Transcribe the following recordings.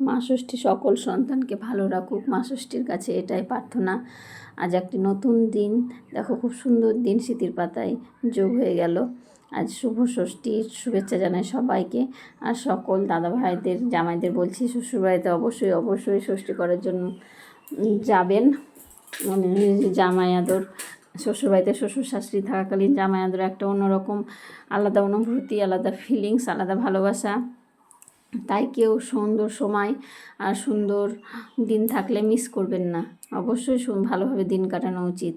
মা ষষ্ঠী সকল সন্তানকে ভালো রাখুক। মা ষষ্ঠীর কাছে এটাই প্রার্থনা। আজ একটি নতুন দিন। দেখো খুব সুন্দর দিন স্মৃতির পাতায় যোগ হয়ে গেল। আজ শুভ ষষ্ঠীর শুভেচ্ছা জানাই সবাইকে। আর সকল দাদা ভাইদের জামাইদের বলছি, শ্বশুরবাড়িতে অবশ্যই অবশ্যই ষষ্ঠী করার জন্য যাবেন। মানে জামাই আদর, শ্বশুরবাড়িতে শ্বশুর শাশুড়ি থাকাকালীন জামাই আদর একটা অন্যরকম, আলাদা অনুভূতি, আলাদা ফিলিংস আলাদা ভালোবাসা। তাই কেউ সুন্দর সময় আর সুন্দর দিন থাকলে মিস করবেন না। অবশ্যই ভালোভাবে দিন কাটানো উচিত।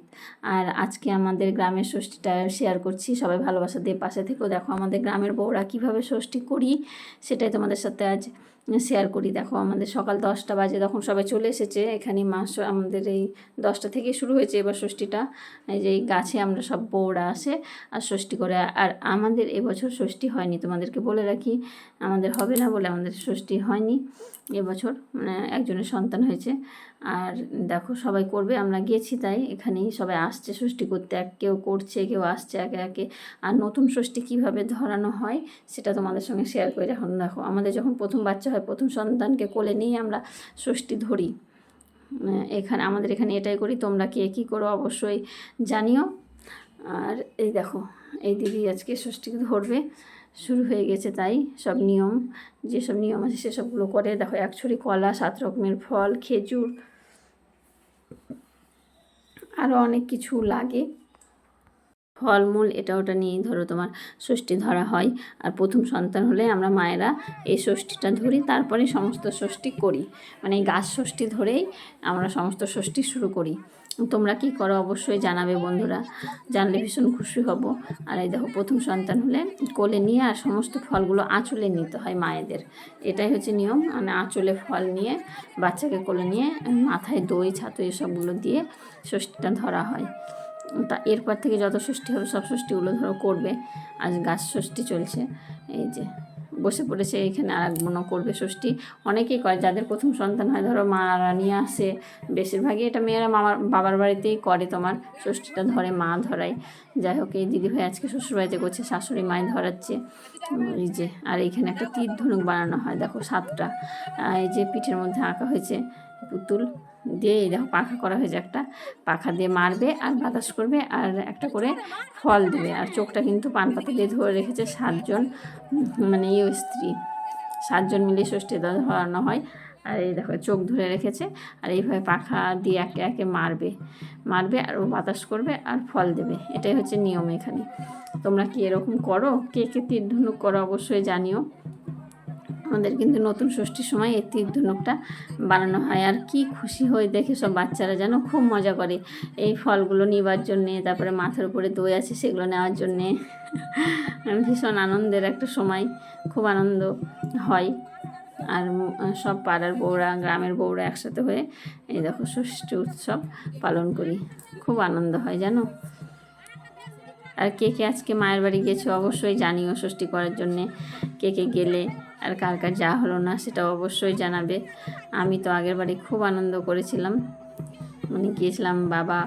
আর আজকে আমাদের গ্রামের ষষ্ঠীটা শেয়ার করছি। সবাই ভালোবাসা দিয়ে পাশে থেকেও দেখো আমাদের গ্রামের বউরা কীভাবে ষষ্ঠী করি, সেটাই তোমাদের সাথে আজ শেয়ার করি। দেখো আমাদের সকাল দশটা বাজে, তখন সবাই চলে এসেছে। এখানে মাস আমাদের এই দশটা থেকে শুরু হয়েছে এবার ষষ্ঠীটা। এই যে গাছে আমরা সব বউরা আসে আর ষষ্ঠী করে। আর আমাদের এবছর ষষ্ঠী হয়নি। তোমাদেরকে বলে রাখি, আমাদের হবে না বলে আমাদের ষষ্ঠী হয়নি। এবছর মানে একজনের সন্তান হয়েছে। আর দেখো, সবাই করবে, আমরা গেছি তাই, এখানেই সবাই আসছে ষষ্ঠী করতে এক কেউ করছে, কেউ আসছে একে একে। আর নতুন ষষ্ঠী কীভাবে ধরানো হয়, সেটা তোমাদের সঙ্গে শেয়ার করে। এখন দেখো, আমাদের যখন প্রথম বাচ্চা হয়, প্রথম সন্তানকে কোলে নিয়ে আমরা ষষ্ঠী ধরি। এখানে, আমাদের এখানে এটাই করি, তোমরা কে কী করো অবশ্যই জানিও। আর এই দেখো, এই দিদি আজকে ষষ্ঠী ধরবে। শুরু হয়ে গেছে তাই সব নিয়ম। যেসব নিয়ম আছে সেসবগুলো করে। দেখো, এক ছড়ি কলা, সাত রকমের ফল, খেজুর আরও অনেক কিছু লাগে। ফলমূল, এটা ওটা নিয়েই ধরো তোমার ষষ্ঠী ধরা হয়। আর প্রথম সন্তান হলে আমরা মায়েরা এই ষষ্ঠীটা ধরি, তারপরে সমস্ত ষষ্ঠী করি। মানে এই গাছ ষষ্ঠী ধরেই আমরা সমস্ত ষষ্ঠী শুরু করি। তোমরা কি করো? অবশ্যই জানাবে বন্ধুরা। জানলে ভীষণ খুশি হব। আর এই দেখো, প্রথম সন্তান হলে কোলে নিয়ে আর সমস্ত ফলগুলো আঁচলে নিতে হয় মায়েদের। এটাই হচ্ছে নিয়ম। মানে আঁচলে ফল নিয়ে, বাচ্চাকে কোলে নিয়ে, মাথায় দই, ছাতু এসবগুলো দিয়ে ষষ্ঠীটা ধরা হয়। তা এরপর থেকে যত ষষ্ঠী হবে, সব ষষ্ঠীগুলো ধরো করবে। আজ গাছ ষষ্ঠী চলছে। এই যে বসে পড়েছে, এখানে আর এক করবে ষষ্ঠী। অনেকেই করে, যাদের প্রথম সন্তান হয়, ধরো মারা নিয়ে আসে, বেশিরভাগই এটা মেয়েরা মামার, বাবার বাড়িতেই করে তোমার, ষষ্ঠীটা ধরে মা ধরায়। যাই হোক, এই দিদিভাই আজকে শ্বশুরবাড়িতে করছে, শাশুড়ি মায় ধরাচ্ছে। এই যে, আর এইখানে একটা তীর ধনুক বানানো হয়, দেখো সাতটা। এই যে পিঠের মধ্যে আঁকা হয়েছে পুতুল। দিয়ে এই দেখো পাখা করা হয়েছে একটা। পাখা দিয়ে মারবে আর বাতাস করবে আর একটা করে ফল দেবে। আর চোখটা কিন্তু পান পাতা দিয়ে ধরে রেখেছে সাতজন মানে ইয়ে স্ত্রী। সাতজন মিলে ষষ্ঠী ধরানো হয়। আর এই দেখো চোখ ধরে রেখেছে আর এইভাবে পাখা দিয়ে একে একে মারবে। মারবে আর ও বাতাস করবে আর ফল দেবে। এটাই হচ্ছে নিয়ম এখানে। তোমরা কি এরকম করো? কে কে তীর ধনুক করো অবশ্যই জানিও। আমাদের কিন্তু নতুন ষষ্ঠীর সময় এই তীর ধনুকটা বানানো হয়। আর কি খুশি হয়ে দেখে সব বাচ্চারা যেন খুব মজা করে এই ফলগুলো নিবার জন্যে, তারপরে মাথার উপরে দই আছে সেগুলো নেওয়ার জন্যে। ভীষণ আনন্দের একটা সময়, খুব আনন্দ হয়। আর সব পাড়ার বউরা, গ্রামের বউরা একসাথে হয়ে এই দেখো ষষ্ঠী উৎসব পালন করি। খুব আনন্দ হয় জানো? আর কে কে আজকে মায়ের বাড়ি গেছো অবশ্যই জানিও ষষ্ঠী করার জন্যে। কে কে গেলে আর কার কার যা হলো না সেটা অবশ্যই জানাবে। আমি তো আগের বাড়ি খুব আনন্দ করেছিলাম। মানে গিয়েছিলাম, বাবা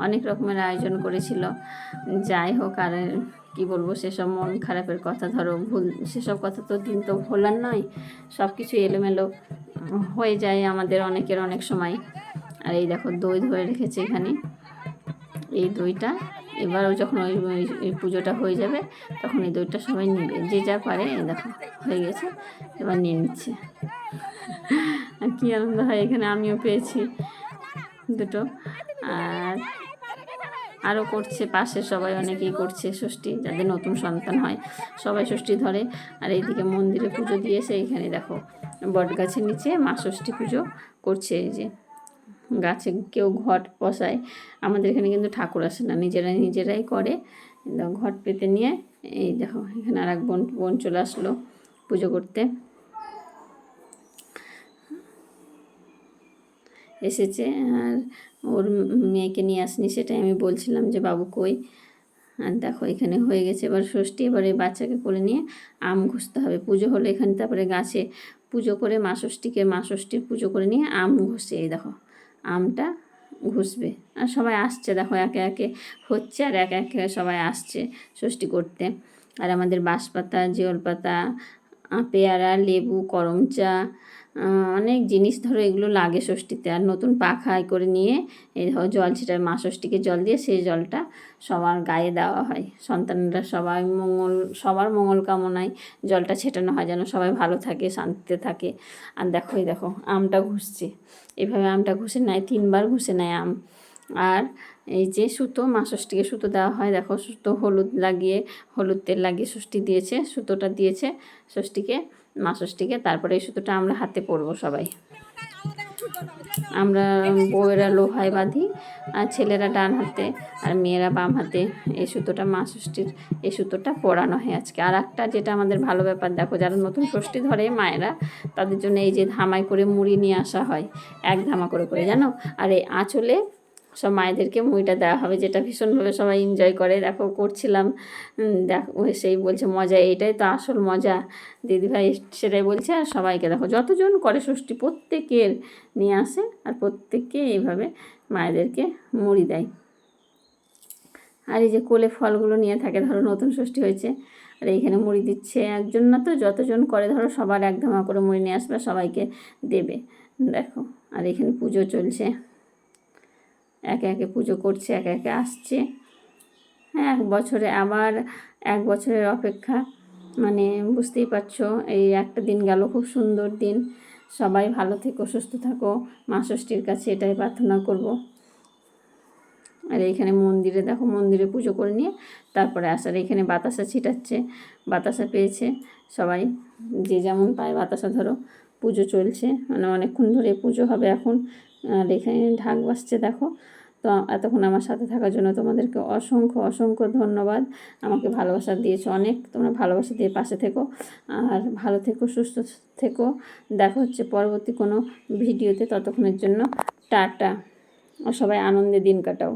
অনেক রকমের আয়োজন করেছিল। যাই হোক, আর কি বলব, সেসব মন খারাপের কথা ধরো, ভুল, সেসব কথা তো দিন তো ভোলার নয়। সব কিছু এলোমেলো হয়ে যায় আমাদের অনেকের অনেক সময়। আর এই দেখো, দই ধরে রেখেছে এখানে। এই দইটা এবার ওই যখন ওই ওই পুজোটা হয়ে যাবে, তখন এই দইটা সবাই নেবে। যে যা পারে, এই দেখো, হয়ে গেছে, এবার নিয়ে নিচ্ছে। আর কী আনন্দ হয় এখানে, আমিও পেয়েছি দুটো। আর আরও করছে, পাশে সবাই অনেকেই করছে ষষ্ঠী, যাদের নতুন সন্তান হয়, সবাই ষষ্ঠী ধরে। আর এইদিকে মন্দিরে পুজো দিয়েছে এইখানে দেখো বট গাছের নিচে মা ষষ্ঠী পুজো করছে, এই যে। গাছে কেউ ঘট বসায়। আমাদের এখানে কিন্তু ঠাকুর আসে না, নিজেরাই নিজেরাই করে। ঘট পেতে নিয়ে এই দেখো, এখানে আর এক বোন বোন চলে আসলো পুজো করতে। এসেছে আর ওর মেয়েকে নিয়ে আসনি সেটাই আমি বলছিলাম যে, বাবু কই? আর দেখো, এখানে হয়ে গেছে এবার ষষ্ঠী, এবার এই বাচ্চাকে কোলে নিয়ে আম ঘষতে হবে। পুজো হলো এখানে, তারপরে গাছে পুজো করে মা ষষ্ঠীকে মা ষষ্ঠীর পুজো করে নিয়ে আম ঘষে, এই দেখো। আমটা ঘুষবে। আর সবাই আসছে দেখো একে একে হচ্ছে আর একে একে সবাই আসছে ষষ্ঠী করতে। আর আমাদের বাঁশপাতা জিওল পাতা পেয়ারা লেবু করম চা আহ, অনেক জিনিস ধরো এগুলো লাগে ষষ্ঠীতে। আর নতুন পাখায় করে নিয়ে এই ধরো জল ছিটায় মা ষষ্ঠীকে জল দিয়ে সেই জলটা সবার গায়ে দেওয়া হয়। সন্তানরা সবাই মঙ্গল, সবার মঙ্গল কামনায় জলটা ছেটানো হয় যেন সবাই ভালো থাকে, শান্তিতে থাকে। আর দেখো, এই দেখো, আমটা ঘুষছে। এভাবে আমটা ঘুষে নেয়, তিনবার ঘুষে নেয় আম। আর এই যে সুতো, মা ষষ্ঠীকে সুতো দেওয়া হয়, দেখো, সুতো হলুদ লাগিয়ে, হলুদ তেল লাগিয়ে ষষ্ঠী দিয়েছে, সুতোটা দিয়েছে ষষ্ঠীকে। মা ষষ্ঠীকে তারপরে এই সুতোটা আমরা হাতে পরবো সবাই। আমরা বউয়েরা লোহায় বাঁধি আর ছেলেরা ডান হাতে আর মেয়েরা বাম হাতে এই সুতোটা মা ষষ্ঠীর এই সুতোটা পরানো হয় আজকে। আর একটা যেটা আমাদের ভালো ব্যাপার দেখো যারা নতুন ষষ্ঠী ধরে মায়েরা তাদের জন্য এই যে ধামাই করে মুড়ি নিয়ে আসা হয় এক ধামা করে করে জানো? আর এই আঁচলে সব মায়েদেরকে মুড়িটা দেওয়া হবে, যেটা ভীষণভাবে সবাই এনজয় করে। দেখো, করছিলাম দেখো সেই বলছে, মজা, এটাই তো আসল মজা। দিদিভাই সেটাই বলছে, আর সবাইকে দেখো, যতজন করে ষষ্ঠী প্রত্যেকের নিয়ে আসে, আর প্রত্যেককে এইভাবে মায়েদেরকে মুড়ি দেয়। আর এই যে কোলে ফলগুলো নিয়ে থাকে, ধরো, নতুন ষষ্ঠী হয়েছে, আর এইখানে মুড়ি দিচ্ছে একজন না তো, যতজন করে, ধরো, সবার এক ধামা করে মুড়ি নিয়ে আসবে, সবাইকে দেবে। দেখো, আর এখানে পুজো চলছে। একে একে পুজো করছে, একে একে আসছে। হ্যাঁ এক বছরে আবার এক বছরের অপেক্ষা। মানে বুঝতেই পারছ, এই একটা দিন গেল, খুব সুন্দর দিন। সবাই ভালো থেকো, সুস্থ থাকো। মা ষষ্ঠীর কাছে এটাই প্রার্থনা করব। আর এইখানে মন্দিরে দেখো, মন্দিরে পুজো করে নিয়ে তারপরে আসার এখানে বাতাসা ছিটাচ্ছে, বাতাসা পেয়েছে সবাই। যে যেমন পায় বাতাসা ধরো। পুজো চলছে মানে অনেকক্ষণ ধরে পুজো হবে এখন। আর এখানে ঢাক বাজছে, দেখো। তো এতক্ষণ আমার সাথে থাকার জন্য তোমাদেরকে অসংখ্য অসংখ্য ধন্যবাদ। আমাকে ভালোবাসা দিয়েছ অনেক, তোমরা ভালোবাসা দিয়ে পাশে থেকো। আর ভালো থেকো, সুস্থ থেকো। দেখা হচ্ছে পরবর্তী কোনো ভিডিওতে, ততক্ষণের জন্য টাটা। সবাই আনন্দে দিন কাটাও।